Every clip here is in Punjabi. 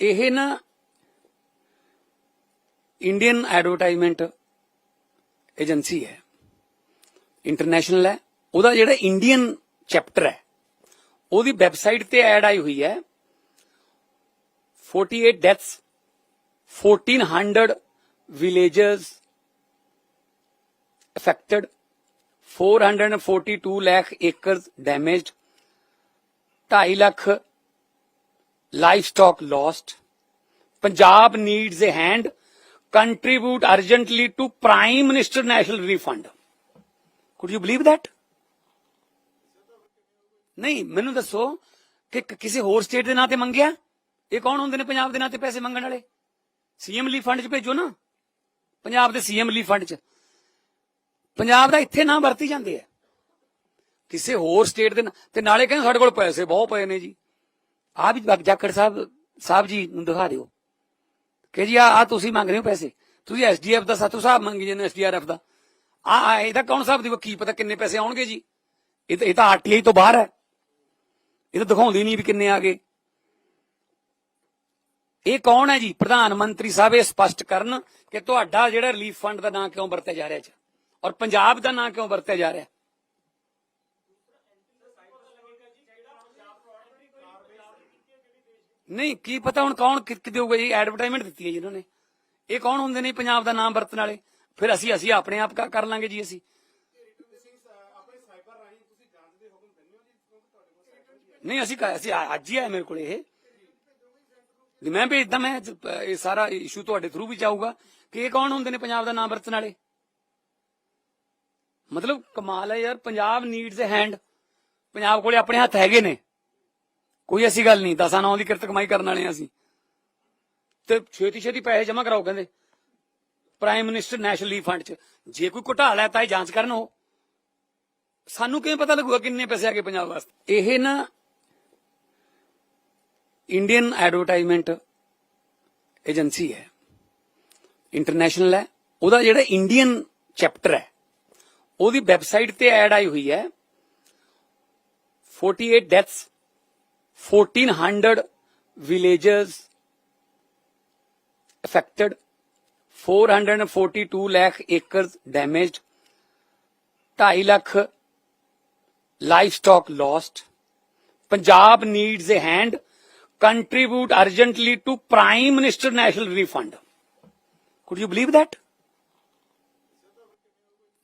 ਇਹ ਨਾ ਇੰਡੀਅਨ ਐਡਵਰਟਾਈਜ਼ਮੈਂਟ ਏਜੰਸੀ ਹੈ। ਇੰਟਰਨੈਸ਼ਨਲ ਹੈ। ਉਹਦਾ ਜਿਹੜਾ ਇੰਡੀਅਨ ਚੈਪਟਰ ਹੈ, ਉਹਦੀ ਵੈਬਸਾਈਟ ਤੇ ਐਡ ਆਈ ਹੋਈ ਹੈ। 48 deaths 1400 villages affected 442 lakh acres damaged 2.5 lakh livestock lost. Punjab needs a hand. Contribute urgently to prime minister national relief fund could you believe that? ਨਹੀਂ ਮੈਨੂੰ ਦੱਸੋ ਕਿ ਕਿਸੇ ਹੋਰ ਸਟੇਟ ਦੇ ਨਾਂ ਤੇ ਮੰਗਿਆ ਇਹ ਕੌਣ ਹੁੰਦੇ ਨੇ ਪੰਜਾਬ ਦੇ ਨਾਂ ਤੇ ਪੈਸੇ ਮੰਗਣ ਵਾਲੇ ਸੀਐਮ ਲਈ ਫੰਡ 'ਚ ਭੇਜੋ ਨਾ ਪੰਜਾਬ ਦੇ ਸੀਐਮ ਲਈ ਫੰਡ 'ਚ ਪੰਜਾਬ ਦਾ ਇੱਥੇ ਨਾਂ ਵਰਤੀ ਜਾਂਦੇ ਆ ਕਿਸੇ ਹੋਰ ਸਟੇਟ ਦੇ ਨਾਂ- ਤੇ ਨਾਲੇ ਕਹਿੰਦੇ ਸਾਡੇ ਕੋਲ ਪੈਸੇ ਬਹੁਤ ਪਏ ਨੇ ਜੀ ਆ ਵੀ ਜਾਖੜ ਸਾਹਿਬ ਸਾਹਿਬ ਜੀ ਨੂੰ ਦਿਖਾ ਦਿਓ। ਕਿ ਜੀ ਆ ਆ ਤੁਸੀਂ ਮੰਗ ਰਹੇ ਹੋ ਪੈਸੇ। ਤੁਸੀਂ ਐਸਡੀਐਫ ਦਾ, ਸਾਤੋਂ ਸਾਹਿਬ ਮੰਗੀ ਜਾਂਦੇ ਐਸਡੀਆਰਐਫ ਦਾ। ਆ ਆ ਇਹਦਾ ਕੌਣ ਸਾਹਿਬ ਦੀ ਕੀ ਪਤਾ ਕਿੰਨੇ ਪੈਸੇ ਆਉਣਗੇ ਜੀ? ਇਹ ਤਾਂ ਇਹ ਤਾਂ ਆਰਟੀਆਈ ਤੋਂ ਬਾਹਰ ਹੈ। ਇਹ ਤਾਂ ਦਿਖਾਉਂਦੀ ਨਹੀਂ ਵੀ ਕਿੰਨੇ ਆ ਗਏ। ਇਹ ਕੌਣ ਹੈ ਜੀ? ਪ੍ਰਧਾਨ ਮੰਤਰੀ ਸਾਹਿਬ, ਇਹ ਸਪਸ਼ਟ ਕਰਨ ਕਿ ਤੁਹਾਡਾ ਜਿਹੜਾ ਰਿਲੀਫ ਫੰਡ ਦਾ ਨਾਂ ਕਿਉਂ ਵਰਤਿਆ ਜਾ ਰਿਹਾ ਹੈ ਔਰ ਪੰਜਾਬ ਦਾ ਨਾਂ ਕਿਉਂ ਵਰਤਿਆ ਜਾ ਰਿਹਾ? ਹੈ ਨਹੀਂ, ਕੀ ਪਤਾ ਹੁਣ ਕੌਣ ਕਿੱਥੇ ਦੇਊਗਾ ਜੀ ਐਡਵਰਟਾਈਜ਼ਮੈਂਟ ਦਿੱਤੀ ਹੈ ਜੀ ਇਹਨਾਂ ਨੇ। ਇਹ ਕੌਣ ਹੁੰਦੇ ਨੇ ਪੰਜਾਬ ਦਾ ਨਾਮ ਵਰਤਣ ਵਾਲੇ? ਫਿਰ ਅਸੀਂ ਅਸੀਂ ਆਪਣੇ ਆਪ ਕਰ ਲਾਂਗੇ ਜੀ ਅਸੀਂ। ਨਹੀਂ, ਅਸੀਂ ਅਸੀਂ ਅੱਜ ਹੀ ਆਇਆ ਮੇਰੇ ਕੋਲ ਇਹ। ਮੈਂ ਵੀ ਭੇਜਦਾ, ਮੈਂ ਇਹ ਸਾਰਾ ਇਸ਼ੂ ਤੁਹਾਡੇ ਥਰੂ ਵੀ ਜਾਊਗਾ ਕਿ ਇਹ ਕੌਣ ਹੁੰਦੇ ਨੇ ਪੰਜਾਬ ਦਾ ਨਾਮ ਵਰਤਣ ਵਾਲੇ? ਮਤਲਬ ਕਮਾਲ ਹੈ ਯਾਰ, ਪੰਜਾਬ ਨੀਡਸ ਹੈਂਡ ਪੰਜਾਬ ਕੋਲੇ ਆਪਣੇ ਹੱਥ ਹੈਗੇ ਨੇ। ਕੋਈ ਐਸੀ ਗੱਲ ਨਹੀਂ, ਦਸਾਂ ਨੌ ਦੀ ਕਿਰਤ ਕਮਾਈ ਕਰਨ ਵਾਲੇ ਆ ਅਸੀਂ। ਤੇ ਛੇਤੀ ਛੇਤੀ ਪੈਸੇ ਜਮ੍ਹਾਂ ਕਰਾਓ, ਕਹਿੰਦੇ। Prime minister national relief fund ਚ। ਜੇ ਕੋਈ ਘੁਟਾਲਾ ਤਾਂ ਇਹ ਜਾਂਚ ਕਰਨ ਉਹ। ਸਾਨੂੰ ਕਿਵੇਂ ਪਤਾ ਲੱਗੂਗਾ ਕਿੰਨੇ ਪੈਸੇ ਆ ਗਏ ਪੰਜਾਬ ਵਾਸਤੇ? ਇਹ ਨਾ ਇੰਡੀਅਨ ਐਡਵਰਟਾਈਜ਼ਮੈਂਟ ਏਜੰਸੀ ਹੈ। ਇੰਟਰਨੈਸ਼ਨਲ ਹੈ। ਉਹਦਾ ਜਿਹੜਾ ਇੰਡੀਅਨ ਚੈਪਟਰ ਹੈ, ਉਹਦੀ ਵੈਬਸਾਈਟ ਤੇ ਐਡ ਆਈ ਹੋਈ ਹੈ। 48 deaths 1400 villages affected 442 lakh acres damaged 2.5 lakh livestock lost punjab needs a hand contribute urgently to prime minister national relief fund could you believe that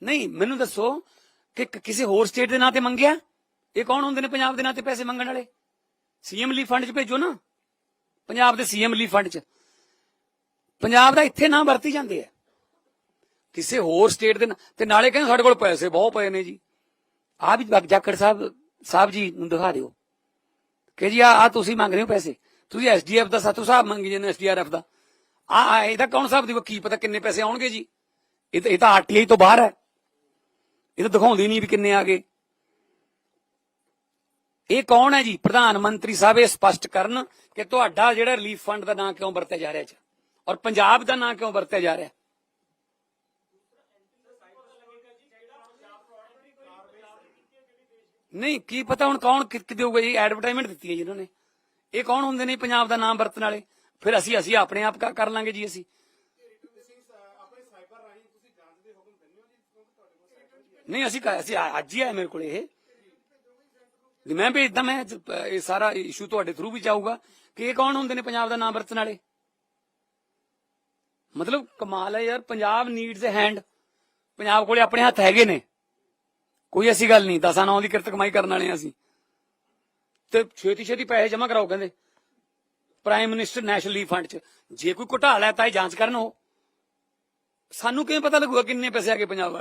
ਨਹੀਂ ਮੈਨੂੰ ਦੱਸੋ ਕਿ ਕ- ਕਿਸੇ ਹੋਰ ਸਟੇਟ ਦੇ ਨਾਂ ਤੇ ਮੰਗਿਆ ਇਹ ਕੌਣ ਹੁੰਦੇ ਨੇ ਪੰਜਾਬ ਦੇ ਨਾਂ ਤੇ ਪੈਸੇ ਮੰਗਣ ਵਾਲੇ ਸੀਐਮ ਲਈ ਫੰਡ 'ਚ ਭੇਜੋ ਨਾ। ਪੰਜਾਬ ਦੇ ਸੀਐਮ ਲਈ ਫੰਡ 'ਚ। ਪੰਜਾਬ ਦਾ ਇੱਥੇ ਨਾਂ ਵਰਤੀ ਜਾਂਦੇ ਆ। ਕਿਸੇ ਹੋਰ ਸਟੇਟ ਦੇ ਤੇ ਨਾਲੇ ਕਹਿੰਦੇ ਸਾਡੇ ਕੋਲ ਪੈਸੇ ਬਹੁਤ ਪਏ ਨੇ ਜੀ। ਆ ਵੀ ਜਾਖੜ ਸਾਹਿਬ ਸਾਹਿਬ ਜੀ ਨੂੰ ਦਿਖਾ ਦਿਓ। ਕਿ ਜੀ ਆ ਆ ਤੁਸੀਂ ਮੰਗ ਰਹੇ ਹੋ ਪੈਸੇ। ਤੁਸੀਂ ਐਸਡੀਐਫ ਦਾ ਸਾਤੋਂ ਸਾਹਿਬ ਮੰਗੀ ਜਾਂਦੇ ਐਸਡੀਆਰਐਫ ਦਾ। ਆ ਆ ਇਹਦਾ ਕੌਣ ਸਾਹਿਬ ਦੀ ਕੀ ਪਤਾ ਕਿੰਨੇ ਪੈਸੇ ਆਉਣਗੇ ਜੀ? ਇਹ ਤਾਂ ਇਹ ਤਾਂ ਆਰਟੀਆਈ ਤੋਂ ਬਾਹਰ ਹੈ। ਇਹ ਤਾਂ ਦਿਖਾਉਂਦੀ ਨਹੀਂ ਵੀ ਕਿੰਨੇ ਆ ਗਏ। ਇਹ ਕੌਣ ਹੈ ਜੀ? ਪ੍ਰਧਾਨ ਮੰਤਰੀ ਸਾਹਿਬ ਇਹ ਸਪਸ਼ਟ ਕਰਨ ਕਿ ਤੁਹਾਡਾ ਜਿਹੜਾ ਰਿਲੀਫ ਫੰਡ ਦਾ ਨਾਂ ਕਿਉਂ ਵਰਤਿਆ ਜਾ ਰਿਹਾ ਹੈ ਔਰ ਪੰਜਾਬ ਦਾ ਨਾਂ ਕਿਉਂ ਵਰਤਿਆ ਜਾ ਰਿਹਾ ਨਹੀਂ, ਕੀ ਪਤਾ ਹੁਣ ਕੌਣ ਕਿ ਦੇਊਗਾ ਜੀ? ਐਡਵਰਟਾਈਜ਼ਮੈਂਟ ਦਿੱਤੀ ਹੈ ਜੀ ਇਹਨਾਂ ਨੇ। ਇਹ ਕੌਣ ਹੁੰਦੇ ਨੇ ਪੰਜਾਬ ਦਾ ਨਾਮ ਵਰਤਣ ਵਾਲੇ? ਫਿਰ ਅਸੀਂ ਅਸੀਂ ਆਪਣੇ ਆਪ ਕਰ ਲਾਂਗੇ ਜੀ ਅਸੀਂ। ਨਹੀਂ, ਅਸੀਂ ਅਸੀਂ ਅੱਜ ਹੀ ਆਇਆ ਮੇਰੇ ਕੋਲ ਇਹ। ਮੈਂ ਭੇਜਦਾ ਮੈਂ ਇਹ ਸਾਰਾ ਇਸ਼ੂ ਤੁਹਾਡੇ ਥਰੂ ਵੀ ਜਾਊਗਾ ਕਿ ਇਹ ਕੌਣ ਹੁੰਦੇ ਨੇ ਪੰਜਾਬ ਦਾ ਨਾਮ ਵਰਤਣ ਵਾਲੇ? ਮਤਲਬ ਕਮਾਲ ਹੈ ਯਾਰ, Punjab needs a hand Punjab ਕੋਲੇ ਆਪਣੇ ਹੱਥ ਹੈਗੇ ਨੇ। ਕੋਈ ਐਸੀ ਗੱਲ ਨਹੀਂ, ਦਸਾਂ ਨੌਂ ਦੀ ਕਿਰਤ ਕਮਾਈ ਕਰਨ ਵਾਲੇ ਆ ਅਸੀਂ। ਤੇ ਛੇਤੀ ਛੇਤੀ ਪੈਸੇ ਜਮ੍ਹਾਂ ਕਰਾਓ ਕਹਿੰਦੇ। Prime minister national relief fund 'ਚ। ਜੇ ਕੋਈ ਘੁਟਾਲਾ ਹੈ ਤਾਂ ਇਹ ਜਾਂਚ ਕਰਨ ਉਹ। ਸਾਨੂੰ ਕਿਵੇਂ ਪਤਾ ਲੱਗੂਗਾ ਕਿੰਨੇ ਪੈਸੇ ਆ ਗਏ ਪੰਜਾਬ ਵਾਸਤੇ?